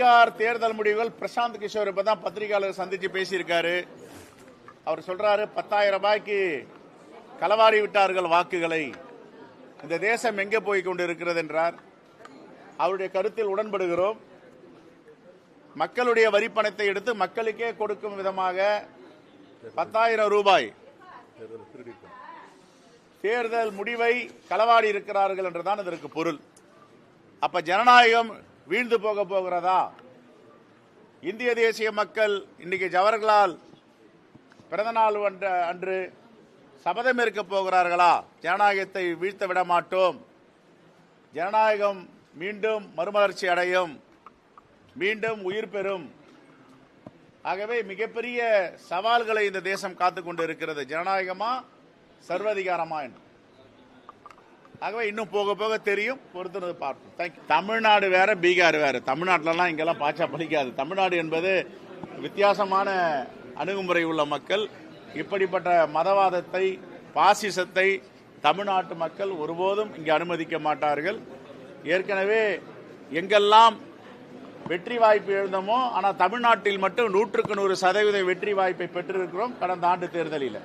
பீகார் தேர்தல் முடிவுகள் பிரசாந்த் கிஷோர் இப்பதான் பத்திரிகையாளர் சந்திச்சு பேசியிருக்காரு. அவர் சொல்றாரு பத்தாயிரம் ரூபாய்க்கு களவாடி விட்டார்கள் வாக்குகளை. இந்த தேசம் எங்கே போய் கொண்டிருக்கிறது? என்றார். அவருடைய கருத்தில் உடன்படுகிறோம். மக்களுடைய வரிப்பணத்தை எடுத்து மக்களுக்கே கொடுக்கும் விதமாக பத்தாயிரம் ரூபாய் தேர்தல் முடிவை களவாடி இருக்கிறார்கள் என்றுதான் இதற்கு பொருள். அப்ப ஜனநாயகம் வீழ்ந்து போக போகிறதா? இந்திய தேசிய மக்கள் இன்னைக்கு ஜவஹர்லால் பிறந்த நாள் அன்று சபதம் இருக்க போகிறார்களா? ஜனநாயகத்தை வீழ்த்த விட மாட்டோம். ஜனநாயகம் மீண்டும் மறுமலர்ச்சி அடையும். மீண்டும் உயிர் பெறும். ஆகவே மிகப்பெரிய சவால்களை இந்த தேசம் காத்து கொண்டு இருக்கிறது ஜனநாயகமா சர்வதிகாரமா என்று. ஆகவே இன்னும் போக போக தெரியும். பொறுத்துனது பார்ப்போம். தேங்க்யூ தமிழ்நாடு வேற பீகார் வேற. தமிழ்நாட்டிலலாம் இங்கெல்லாம் பாச்சா பிடிக்காது தமிழ்நாடு என்பது வித்தியாசமான அணுகுமுறை உள்ள மக்கள். இப்படிப்பட்ட மதவாதத்தை பாசிசத்தை தமிழ்நாட்டு மக்கள் ஒருபோதும் இங்கே அனுமதிக்க மாட்டார்கள். ஏற்கனவே எங்கெல்லாம் வெற்றி வாய்ப்பு எழுந்தமோ ஆனால் தமிழ்நாட்டில் மட்டும் நூற்றுக்கு நூறு சதவீத வெற்றி வாய்ப்பை பெற்றிருக்கிறோம். கடந்த ஆண்டு தேர்தலில்.